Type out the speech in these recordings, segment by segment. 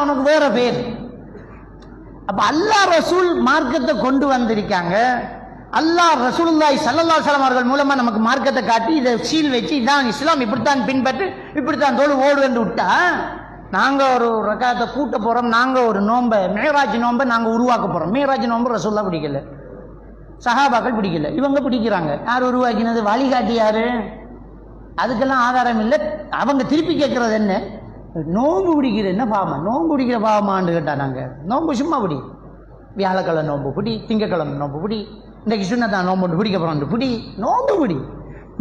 அவனுக்கு வேற பேர். அப்ப அல்லாஹ் ரசூல் மார்க்கத்தை கொண்டு வந்திருக்காங்க. அல்லாஹ் ரசூலுல்லாஹி சல்லல்லா சலம் அவர்கள் மூலமா நமக்கு மார்க்கத்தை காட்டி இதை சீல் வச்சு இதான் இஸ்லாம் இப்படித்தான் பின்பற்று இப்படித்தான் தோல் ஓடுன்னு விட்டா நாங்க ஒரு ரகத்தை கூட்ட போறோம் நாங்க ஒரு நோன்பை மேராஜ் நோன்பை நாங்க உருவாக்க போறோம். மேராஜ் நோன்பு ரசூல்லா பிடிக்கல. சஹாபாக்கள் பிடிக்கல. இவங்க பிடிக்கிறாங்க. யார் உருவாக்கினது? வழிகாட்டி யாரு அதுக்கெல்லாம் ஆதாரம் இல்லை. அவங்க திருப்பி கேட்கறது என்ன? நோன்பு பிடிக்கிற என்ன பாவமா? நோன்பு பிடிக்கிற பாவமான்னு கேட்டா நாங்க நோன்பு சும்மா பிடி. வியாழக்கிழமை நோன்பு பிடி திங்கக்கிழமை நோன்பு பிடி இன்றைக்கு சுண்ணத்தான் நோன்பு ஒன்று பிடிக்க போகிறோம் பிடி நோன்பு பிடி.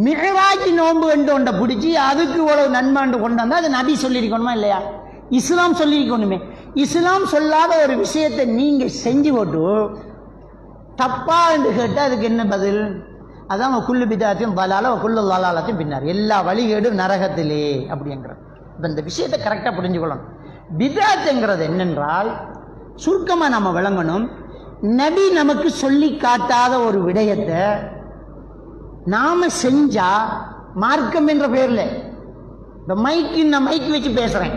மிகவாக்கி நோன்பு என்று ஒன்றை பிடிச்சி அதுக்கு இவ்வளவு நன்மாண்டு கொண்டு வந்தால் அது நபி சொல்லியிருக்கணுமா இல்லையா? இஸ்லாம் சொல்லியிருக்கணுமே. இஸ்லாம் சொல்லாத ஒரு விஷயத்தை நீங்கள் செஞ்சு போட்டு தப்பா என்று கேட்டால் அதுக்கு என்ன பதில்? அதான் குள்ளு பிதாத்தையும் பலால குள்ளு லாலாலத்தையும் பின்னார். எல்லா வழிகேடும் நரகத்திலே அப்படிங்கிற இப்போ இந்த விஷயத்தை கரெக்டாக புரிஞ்சுக்கொள்ளணும். பிதாத்துங்கிறது என்னென்றால் சுருக்கமாக நம்ம விளங்கணும் நபி நமக்கு சொல்லி காட்டாத ஒரு விடயத்தை நாம் செஞ்சால் மார்க்கம் என்ற பேரில் இந்த மைக்கு நான் மைக் வச்சு பேசுகிறேன்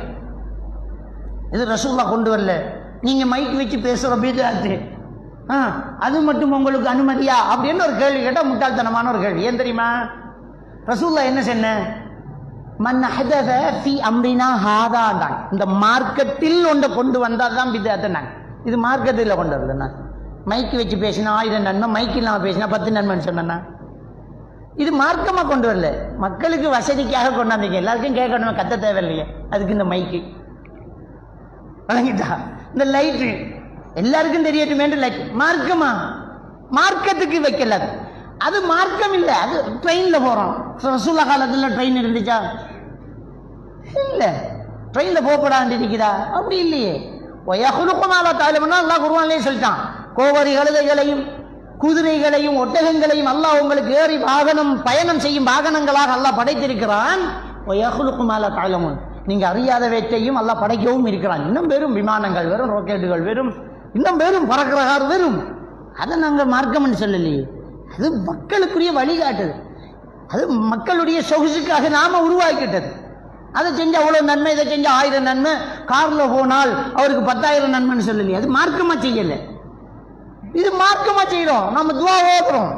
இது ரசூல்லா கொண்டு வரல. நீங்கள் மைக் வச்சு பேசுகிற பிதாத்து ஆ அது மட்டும் உங்களுக்கு அனுமதியா? அப்படின்னு ஒரு கேள்வி கேட்டால் முட்டாள்தனமான ஒரு கேள்வி. ஏன் தெரியுமா? ரசூல்லா என்ன சொன்ன? மன் அஹதத ஃபி அம்ரினா தான். இந்த மார்க்கத்தில் ஒன்றை கொண்டு வந்தால் தான் பிதாத்தனாங்க இது மார்க்கத்தில் கொண்டு வரல நான் மைக்கு வச்சு பேசினா ஆயிரம் நன்மை மைக்கு இல்லாமல் பேசினா பத்து நன்மைன்னு சொன்னேன்னா? இது மார்க்கமாக கொண்டு வரல. மக்களுக்கு வசதிக்காக கொண்டாந்தீங்க எல்லாருக்கும் கேட்கணும் கத்த தேவையில்லையே. அதுக்கு இந்த மைக்கு. வழங்கிட்டா? இந்த லைட்டு. எல்லாருக்கும் தெரியட்டுமே லைட் மார்க்கமா? மார்க்கத்துக்கு வைக்கல. அது. மார்க்கம் இல்லை. அது ட்ரெயினில் போகிறோம் ரசூல்லா காலத்தில் ட்ரெயின் இருந்துச்சா? இல்லை. ட்ரெயினில் போகக்கூடாது இருக்கிறா? அப்படி இல்லையே. ஒயகுலுக்குமால தாலிமன்னா அல்லாஹ் குருவான்லேயே சொல்லிட்டான். கோவரி கழுதைகளையும் குதிரைகளையும் ஒட்டகங்களையும் அல்லாஹ் உங்களுக்கு ஏறி வாகனம் பயணம் செய்யும் வாகனங்களாக அல்லாஹ் படைத்திருக்கிறான். ஒயகுலுக்குமால தாலமுன் அறியாத அறியாதவற்றையும் எல்லாம் படைக்கவும் இருக்கிறான். இன்னும் வெறும் விமானங்கள் வெறும் ராக்கெட்டுகள் வெறும் இன்னும் வெறும் பறக்கிறகார் வெறும் அதை நாங்கள் மார்க்கம்னு சொல்லலையே. அது மக்களுக்குரிய வழிகாட்டுது அது மக்களுடைய சொகுசுக்காக நாம உருவாக்கிட்டது. அதை செஞ்சு அவ்வளோ நன்மை இதை செஞ்சு ஆயிரம் நன்மை. காரில் போனால் அவருக்கு பத்தாயிரம் நன்மைன்னு சொல்லலையே. அது மார்க்கமாக செய்யல. இது மார்க்கமாக செய்கிறோம் நம்ம துவா ஓதுறோம்.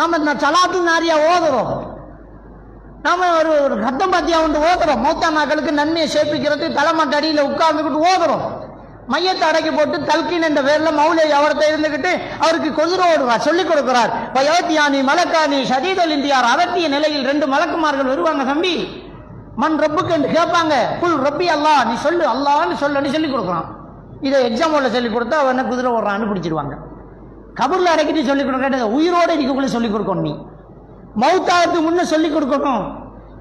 நம்ம சலாத்து நாரியா ஓதுறோம். நாம் ஒரு ஒரு ரத்தம் பாத்தியா ஒன்று ஓதுறோம். மூத்த மக்களுக்கு நன்மையை சேர்ப்பிக்கிறது தலைமாட்டு அடியில் உட்கார்ந்துக்கிட்டு ஓதுறோம். மையத்தை அடக்கி போட்டு தல்கின் என்ற பேரில் மௌலை அவரத்தை இருந்துக்கிட்டு அவருக்கு கொதிர ஓடுவார் சொல்லிக் கொடுக்கிறார். பயோத்தியானி மலக்கானி ஷதீதல் இந்தியார் அவத்திய நிலையில் ரெண்டு மலக்குமார்கள் வருவாங்க தம்பி. மண் ரப்புக்கு என்று கேட்பாங்க. புல் ரப்பி அல்லாஹ் நீ சொல்லு அல்லான்னு சொல்லு சொல்லி கொடுக்குறான் இதை எக்ஸாம் ஹாலில் சொல்லி கொடுத்தா அவன் குதிரை ஓடுறான்னு பிடிச்சிருவாங்க கபூரில் அடக்கிட்டு சொல்லி கொடுக்க உயிரோடு இருக்கக்குள்ள சொல்லி கொடுக்கணும் நீ. மௌத்தாவுக்கு முன்னே சொல்லி கொடுக்கணும்.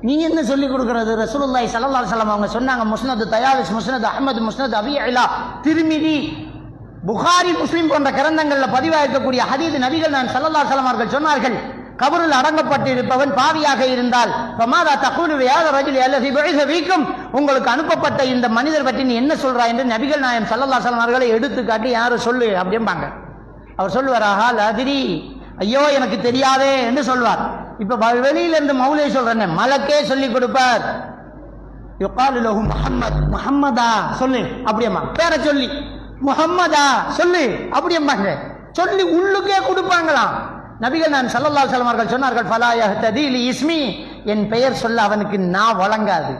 நீ என்ன சொல்லி கொடுக்கறது? ரசூலுல்லாய் சல்லா சலம் அவங்க சொன்னாங்க முஸ்னத் தயாலிஸ் முஸ்னத் அஹமத் முஸ்னத் அபி அலா திருமிதி புகாரி முஸ்லீம் போன்ற கிரந்தங்களில் பதிவாக இருக்கக்கூடிய ஹதீது நபிகள் நான் சல்லல்லா அலைஹி அவர்கள் சொன்னார்கள். கபரில் அடங்கப்பட்டிருப்பவன் பாவியாக இருந்தால் பிரமாதா தகுலு யாத அல்லது வீக்கும் உங்களுக்கு அனுப்பப்பட்ட இந்த மனிதர் பற்றி நீ என்ன சொல்றா என்று நபிகள் நாயம் சல்லல்லா அலைஹி வஸல்லம் அவர்களை எடுத்து காட்டி யாரும் சொல்லு? அப்படிம்பாங்க. அவர் சொல்லுவார் ஆஹா லதிரி ஐயோ எனக்கு தெரியாதே என்று சொல்வார். இப்ப வ- வெளியில இருந்து மௌலே சொல்றேன் மலக்கே சொல்லி கொடுப்பார். யுகாலு லஹு முஹம்மத். சொல்லு. அப்படியம்மா பேரை சொல்லி. முகம்மதா சொல்லு. அப்படியம்பாங்க சொல்லி உள்ளுக்கே கொடுப்பாங்களாம். நபிகள் நான் சல்லல்லா அலைஹி அவர்கள் சொன்னார்கள் ஃபலா ததீலி இஸ்மி. என் பெயர் சொல்ல அவனுக்கு நான் வழங்காது.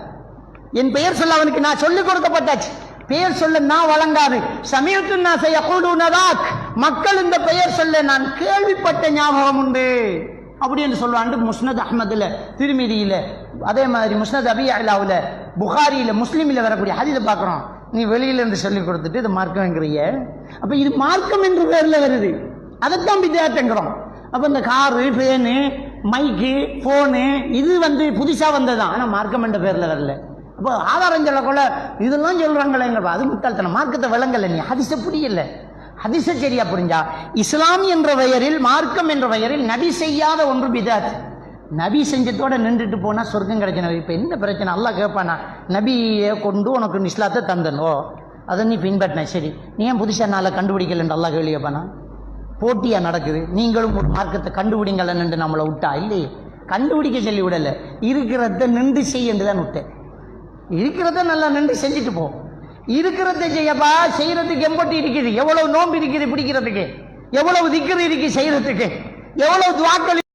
என் பெயர் சொல்ல அவனுக்கு நான் சொல்லிக் கொடுக்கப்பட்டாச்சு. பெயர் சொல்ல நான் வழங்காது. சமீபத்து நான் செய்ய கூடுனதாக் மக்கள் இந்த பெயர் சொல்ல நான் கேள்விப்பட்ட ஞாபகம் உண்டு. அப்படின்னு சொல்லுவாண்டு முஸ்னத் அஹமதுல திருமிதியில அதே மாதிரி முஸ்னத் அபி அலாவில் புகாரியில முஸ்லீமில் வரக்கூடிய ஹதீதை பார்க்குறோம். நீ வெளியில இருந்து சொல்லி கொடுத்துட்டு இது மார்க்கம்ங்கிறிய அப்ப இது மார்க்கம் என்று பேர்ல வருது. அதைத்தான் வித்தியாசங்கிறோம் அப்போ இந்த காரு ட்ரெயின் மைக்கு ஃபோனு இது வந்து புதுசாக வந்தது தான் ஆனால் மார்க்கம் என்ற பேரில் வரல. அப்போ ஆதாரம் சொல்லக்குள்ள இதெல்லாம் சொல்றாங்களேங்க அது முட்டாள்தனம். மார்க்கத்தை விளங்கலை நீ. ஹதிச புரியல. ஹதிச சரியா புரிஞ்சா? இஸ்லாம் என்ற பெயரில் மார்க்கம் என்ற பெயரில் நபி செய்யாத ஒன்று பிதாத். நபி செஞ்சதோட நின்றுட்டு போனால் சொர்க்கம் கிடைக்கணும். இப்போ என்ன பிரச்சனை? அல்லா கேட்பானா நபியை கொண்டு உனக்கு இஸ்லாத்தை தந்தனோ? அதை நீ பின்பற்றின. சரி. நீ ஏன் புதுசாக நாளை கண்டுபிடிக்கலன்ற அல்லா கேள்வி கேட்பானா போட்டியா நடக்குது? நீங்களும் ஒரு மார்க்கத்தை நின்று நம்மளை விட்டா இல்லையே? கண்டுபிடிக்க சொல்லி விடல. இருக்கிறத நின்று செய்யன்னு தான் விட்டேன். இருக்கிறத நல்லா நின்று செஞ்சுட்டு போ. இருக்கிறத செய்யப்பா செய்யறதுக்கு எம்பட்டி இருக்குது. எவ்வளவு நோன்பு இருக்குது பிடிக்கிறதுக்கு? எவ்வளவு திக்கிறது இருக்கு செய்யறதுக்கு? எவ்வளவு துவாக்கள்